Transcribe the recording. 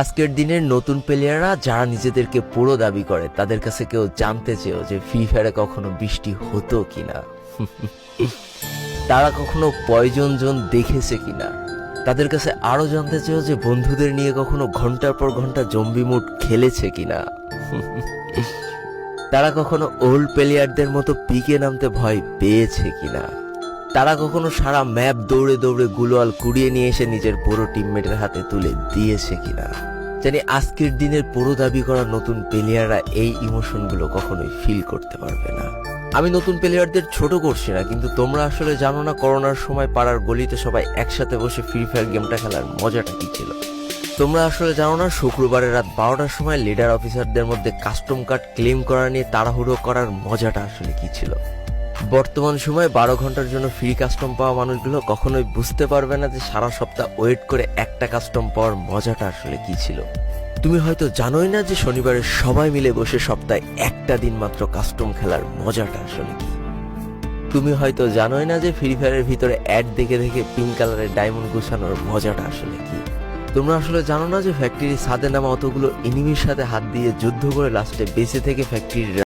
আজকের দিনের নতুন প্লেয়াররা যারা নিজেদেরকে পুরো দাবি করে, তাদের কাছে কেউ জানতে চেয়েও যে ফ্রি ফায়ারে কখনো বৃষ্টি হতো কিনা। তারা কখনো পয়জন জন দেখেছে কিনা। তাদের কাছে আরও জানতে চেয়েও যে বন্ধুদের নিয়ে কখনো ঘণ্টার পর ঘণ্টা জম্বি মুড খেলেছে কিনা। তারা কখনো ওল্ড প্লেয়ারদের মতো পিকে নামতে ভয় পেয়েছে কিনা। তারা কখনো সারা ম্যাপ দৌড়ে দৌড়ে গুলোয়াল কুড়িয়ে নিয়ে এসে নিজের পুরো টিমমেটের হাতে তুলে দিয়েছে কিনা? জানি আজকের দিনের পুরো দাবি করা নতুন প্লেয়াররা এই ইমোশনগুলো কখনোই ফিল করতে পারবে না। আমি নতুন প্লেয়ারদের ছোট করছি না, কিন্তু তোমরা আসলে জানো না করোনার সময় পাড়ার গলিতে সবাই একসাথে বসে ফ্রি ফায়ার গেমটা খেলার মজাটা কি ছিল? তোমরা আসলে জানো না শুক্রবারের রাত বারোটার সময় লিডার অফিসারদের মধ্যে কাস্টম কার্ড ক্লেম করা নিয়ে তাড়াহুড়ো করার মজাটা আসলে কি ছিল? বর্তমান সময়ে বারো ঘণ্টার জন্য ফ্রি কাস্টম পাওয়া মানুষগুলো কখনোই বুঝতে পারবে না যে সারা সপ্তাহ ওয়েট করে একটা কাস্টম পাওয়ার মজাটা আসলে কি ছিল। তুমি হয়তো জানোই না যে শনিবারে সবাই মিলে বসে সপ্তাহে একটা দিন মাত্র কাস্টম খেলার মজাটা আসলে কি। তুমি হয়তো জানোই না যে ফ্রি ফায়ারের ভিতরে অ্যাড দেখে দেখে পিঙ্ক কালারের ডায়মন্ড গুছানোর মজাটা আসলে কি। তোমরা আসলে জানো না যে ফ্যাক্টরি ছাদে নামা অতগুলো এনিমির সাথে হাত দিয়ে যুদ্ধ করে লাস্টে বেঁচে থেকে ফ্যাক্টরির